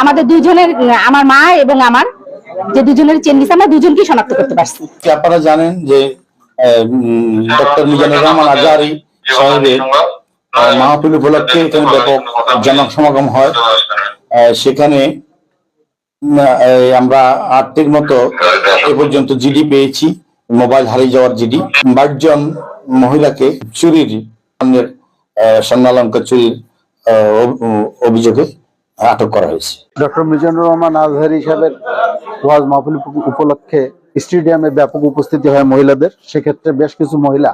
আমাদের দুইজনের, আমার মা এবং আমার যে দুজনের চেন নিছে আমরা দুজনকেই শনাক্ত করতে পারছি। আপনারা জানেন যে ডক্টর মিজানুর রহমান আজহারি সাহেবের মাহফিল উপলক্ষে এখানে ব্যাপক জনসমাগম হয়। সেখানে আমরা আটটির মতো এ পর্যন্ত জিডি পেয়েছি, মোবাইল হারিয়ে যাওয়ার জিডি বাইশ জন মহিলাকে চুরির স্বর্ণালঙ্কার চুরির অভিযোগে আটক করা হয়েছে। ডক্টর মিজানুর রহমান আজহারি সাহেবের ওয়াজ মাহফিল উপলক্ষে স্টেডিয়ামে ব্যাপক উপস্থিতি হয় মহিলাদের। সেক্ষেত্রে বেশ কিছু মহিলা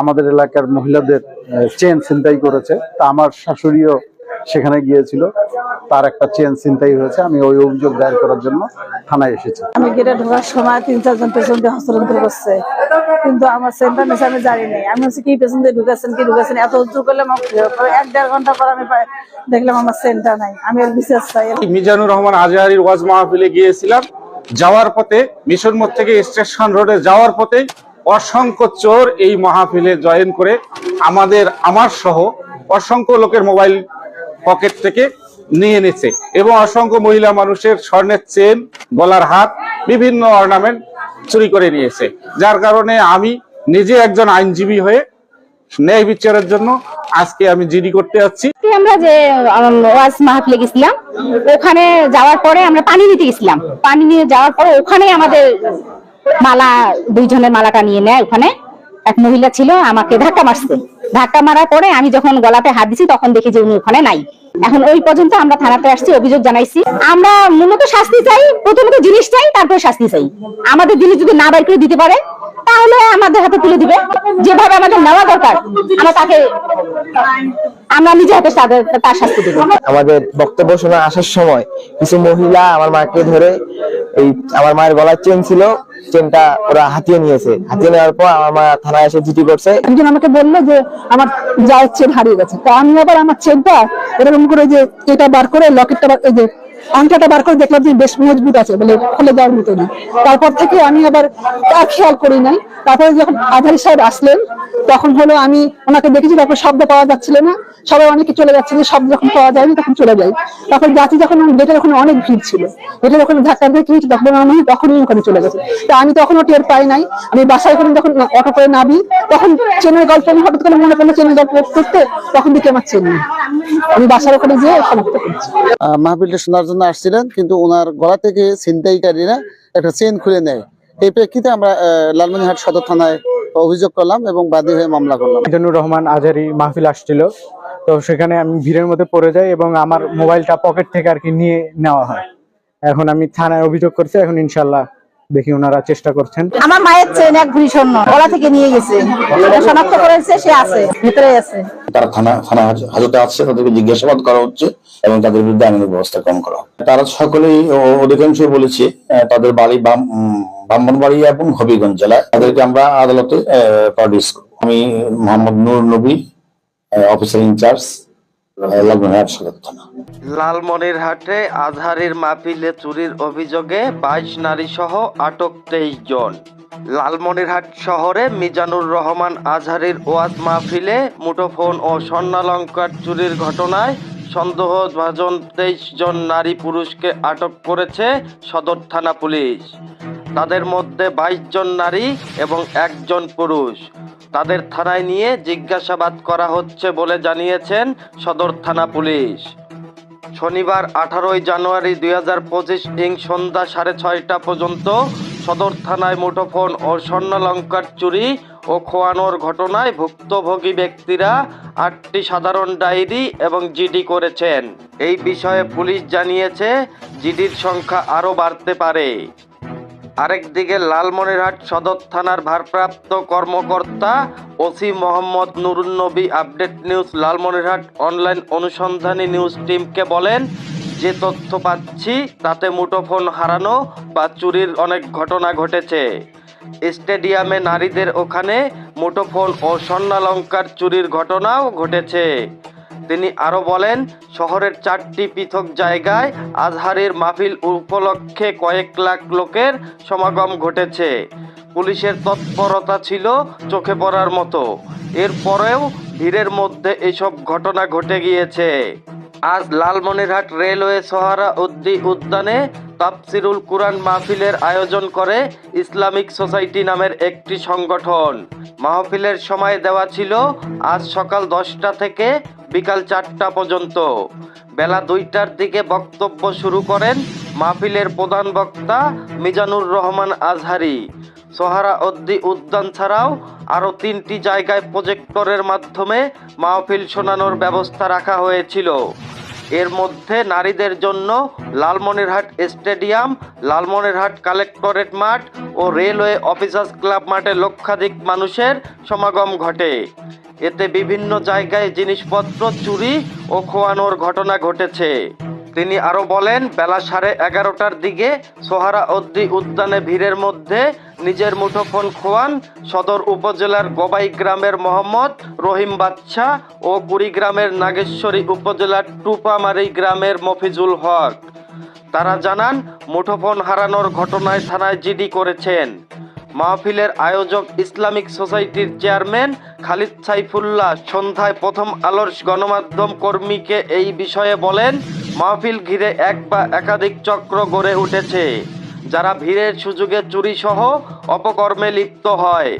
আমাদের এলাকার মহিলাদের চেন ছিনতাই করেছে। তা আমার শাশুড়িও সেখানে গিয়েছিল। তার একটা চেন চিন্তাই হয়েছে। আমি ওই অভিযোগ দায়ের করার জন্য থানায় এসেছি। আমি গেটে ঢোকার সময় তিন চারজন পেছন দিয়ে হস্তান্তর করছে। কিন্তু আমার সেন্টার নিচে আমি জানি নাই। আমি হচ্ছে কি পেছন দিয়ে ঢুকেছেন কি ঢুকেছেন? এত উদ্যোগ করলাম এক দেড় ঘণ্টা পর আমি দেখলাম আমার সেন্টার নাই। আমি এর বিশেষ চাই মিজানুর রহমান আজহারির ওয়াজ মাহফিলে গিয়েছিলাম। যাওয়ার পথে মিশন মোড় থেকে স্টেশন রোডে যাওয়ার পথে অসংখ্য চোর এই মাহফিলে জয়েন করে আমাদের আমার সহ অসংখ্য লোকের মোবাইল পকেট থেকে নিয়ে নিচ্ছে। এবং অসংখ্য মহিলা মানুষের স্বর্ণের চেন, গলার হাত, বিভিন্ন অর্নামেন্ট চুরি করে নিয়েছে। যার কারণে আমি নিজে একজন আইনজীবী হয়ে ন্যায় বিচারের জন্য আজকে আমি জিডি করতে যাচ্ছি। আমরা যে ওয়াজ মাহফিলে গেছিলাম, ওখানে যাওয়ার পরে আমরা পানি নিতে গেছিলাম। পানি নিয়ে যাওয়ার পরে ওখানে আমাদের মালা, দুইজনের মালাটা নিয়ে নেয় ওখানে। এক মহিলা ছিল, আমাকে ধাক্কা মারছে। ধাক্কা মারার পরে আমি যখন গলাতে হাত দিছি, তখন দেখি যে উনি ওখানে নাই। এখন ওই পর্যন্ত আমরা থানাতে আসছি, অভিযোগ জানাইছি। আমরা মূলত শাস্তি চাই, প্রথমত জিনিস চাই, তারপরে শাস্তি চাই। আমাদের জিনিস যদি না বাইর করে দিতে পারে, তাহলে আমাদের হাতে তুলে দিবে। যেভাবে আমাদের নেওয়া দরকার, আমরা তাকে আমরা নিজে হাতে তার শাস্তি দেবো। আমাদের বক্তব্য শোনা আসার সময় কিছু মহিলা আমার মাকে ধরে এই আমার মায়ের গলার চেন ছিল চেনটা ওরা হাতিয়ে নিয়েছে। হাতিয়ে নেওয়ার পর আমার মা থানায় এসে জিটি করছে। একজন আমাকে বলল যে, আমার যাওয়ার চেন হারিয়ে গেছে। তো আমি আবার আমার চেনটা এরকম করে যে, এটা বার করে লকেটটা এই যে আংটাটা বার করে দেখলাম যে বেশ মজবুত আছে বলে খুলে যাওয়ার মতো না। তারপর থেকে আমি আবার আর খেয়াল করি নাই। তারপরে যখন আধারি সাহেব আসলেন তখন হলো আমি ওনাকে দেখেছি তারপর শব্দ পাওয়া যাচ্ছিল না। সবাই অনেকে চলে যাচ্ছে যে শব্দ যখন পাওয়া যায়নি তখন চলে যাই। তারপর যাচ্ছি যখন গেটের ওখানে অনেক ভিড় ছিল। গেটের ওখানে ধাক্কা দিয়ে কি হয়েছে তখন আমি তখনই ওখানে চলে গেছে। তা আমি তখন তখনও টের পাই নাই। আমি বাসায় করে যখন অটো করে নামি তখন চেনের গল্প আমি হঠাৎ করে মনে পড়ল চেনের গল্প করতে তখন দেখি আমার চেন। আমি বাসার ওখানে যেয়ে শনাক্ত করছি। আহ, মাহফিলটা শোনার জন্য আসছিলেন, কিন্তু ওনার গলা থেকে ছিনতাইকারীরা একটা চেন খুলে নেয়। এই প্রেক্ষিতে আমরা লালমনিহাট সদর থানায় অভিযোগ করলাম এবং বাদী হয়ে মামলা করলাম। মিজানুর রহমান আজারি মাহফিল আসছিল। তো সেখানে আমি ভিড়ের মধ্যে পড়ে যাই এবং আমার মোবাইলটা পকেট থেকে আর কি নিয়ে নেওয়া হয়। এখন আমি থানায় অভিযোগ করছি, এখন ইনশাল্লাহ দেখি ওনারা চেষ্টা করছেন। আমার মায়ের চেন এক ভরি স্বর্ণ গলা থেকে নিয়ে গেছে। শনাক্ত করেছে সে আছে ভিতরে আছে। তারা থানা থানা হাজতে আসছে তাদেরকে জিজ্ঞাসাবাদ করা হচ্ছে এবং তাদের বিরুদ্ধে আইনের ব্যবস্থা গ্রহণ করা হবে। তারা সকলেই অধিকাংশ বলেছে আহ, তাদের বাড়ি ব্রাহ্মণবাড়িয়া এবং হবিগঞ্জ জেলায়। তাদেরকে আমরা আদালতে প্রডিউস আমি মোহাম্মদ নূর নবী অফিসার ইনচার্জ লালমনিরহাটে আজহারের মাহফিলে চুরির অভিযোগে বাইশ নারী সহ আটক তেইশ জন। লালমনিরহাট শহরে মিজানুর রহমান আজহারের ওয়াজ মাহফিলে মুঠোফোন ও স্বর্ণালঙ্কার চুরির ঘটনায় সন্দেহভাজন তেইশ জন নারী পুরুষকে আটক করেছে সদর থানা পুলিশ। তাদের মধ্যে বাইশ জন নারী এবং একজন পুরুষ। তাদের থানায় নিয়ে জিজ্ঞাসাবাদ করা হচ্ছে বলে জানিয়েছেন সদর থানা পুলিশ। শনিবার আঠারোই জানুয়ারি দুই হাজার পঁচিশ ইং সন্ধ্যা সাড়ে ছয়টা পর্যন্ত সদর থানায় মুঠোফোন ও স্বর্ণালঙ্কার চুরি ও খোয়ানোর ঘটনায় ভুক্তভোগী ব্যক্তিরা আটটি সাধারণ ডায়েরি এবং জিডি করেছেন। এই বিষয়ে পুলিশ জানিয়েছে, জিডির সংখ্যা আরও বাড়তে পারে। আরেকদিকে লালমনিরহাট সদর থানার ভারপ্রাপ্ত কর্মকর্তা OC Mohammad Nurunnabi update news Lalmonirhat online অনুসন্ধানী নিউজ টিমকে বলেন, যে তথ্য পাচ্ছি তাতে মুঠোফোন হারানো বা চুরির অনেক ঘটনা ঘটেছে। স্টেডিয়ামে নারীদের ওখানে মুঠোফোন ও স্বর্ণালঙ্কার চুরির ঘটনাও ঘটেছে। তিনি আরও বলেন, শহরের চারটি পৃথক জায়গায় আজহারের মাহফিল উপলক্ষে কয়েক লাখ লোকের সমাগম ঘটেছে। পুলিশের তৎপরতা ছিল চোখে পড়ার মতো। এরপরেও ভিড়ের মধ্যে এসব ঘটনা ঘটে গিয়েছে। আজ লালমনিরহাট রেলওয়ে সহারা উদ্দি উদ্যানে তাফসিরুল কুরআন মাহফিলের আয়োজন করে ইসলামিক সোসাইটি নামের একটি সংগঠন। মাহফিলের সময় দেওয়া ছিল আজ সকাল দশটা থেকে বিকাল চারটা পর্যন্ত। বেলা দুইটার দিকে বক্তব্য শুরু করেন মাহফিলের প্রধান বক্তা মিজানুর রহমান আজহারি। সোহারা অদ্দি উদ্যান ছাড়াও আরও তিনটি জায়গায় প্রজেক্টরের মাধ্যমে মাহফিল শোনানোর ব্যবস্থা রাখা হয়েছিল। এর মধ্যে নারীদের জন্য লালমনিরহাট স্টেডিয়াম, লালমনিরহাট কালেক্টরেট মাঠ ও রেলওয়ে অফিসার্স ক্লাব মাঠে লক্ষাধিক মানুষের সমাগম ঘটে। এতে বিভিন্ন জায়গায় জিনিসপত্র চুরি ও খোয়ানোর ঘটনা ঘটেছে। তিনি আরও বলেন, বেলা সাড়ে এগারোটার দিকে সোহারা অদ্দি উদ্যানে ভিড়ের মধ্যে নিজের মুঠোফোন খোয়ান সদর উপজেলার গবাই গ্রামের মোহাম্মদ রহিম বাচ্চা ও কুড়িগ্রামের নাগেশ্বরী উপজেলার টুপামারি গ্রামের মফিজুল হক। তারা জানান মুঠোফোন হারানোর ঘটনায় থানায় জিডি করেছেন। মাহফিলের আয়োজক ইসলামিক সোসাইটির চেয়ারম্যান খালিদ সাইফুল্লাহ সন্ধ্যায় প্রথম আলোর গণমাধ্যম কর্মীকে এই বিষয়ে বলেন, মাহফিল ঘিরে এক বা একাধিক চক্র গড়ে উঠেছে। যারা ভিড়ের সুযোগে চুরি সহ অপকর্মে লিপ্ত হয়,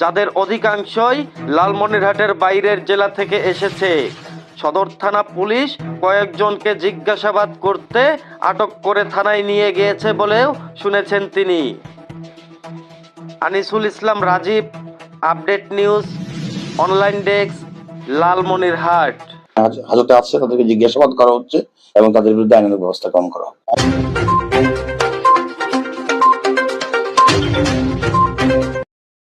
যাদের অধিকাংশই লালমনিরহাটের বাইরের জেলা থেকে এসেছে। সদর থানা পুলিশ কয়েকজনকে জিজ্ঞাসাবাদ করতে আটক করে থানায় নিয়ে গিয়েছে বলেও শুনেছেন তিনি। Anisul Islam Rajib, update news, online desk, Lalmonirhat. হাজতে আসছে, তাদেরকে জিজ্ঞাসাবাদ করা হচ্ছে এবং তাদের বিরুদ্ধে আইনের ব্যবস্থা গ্রহণ করা হবে।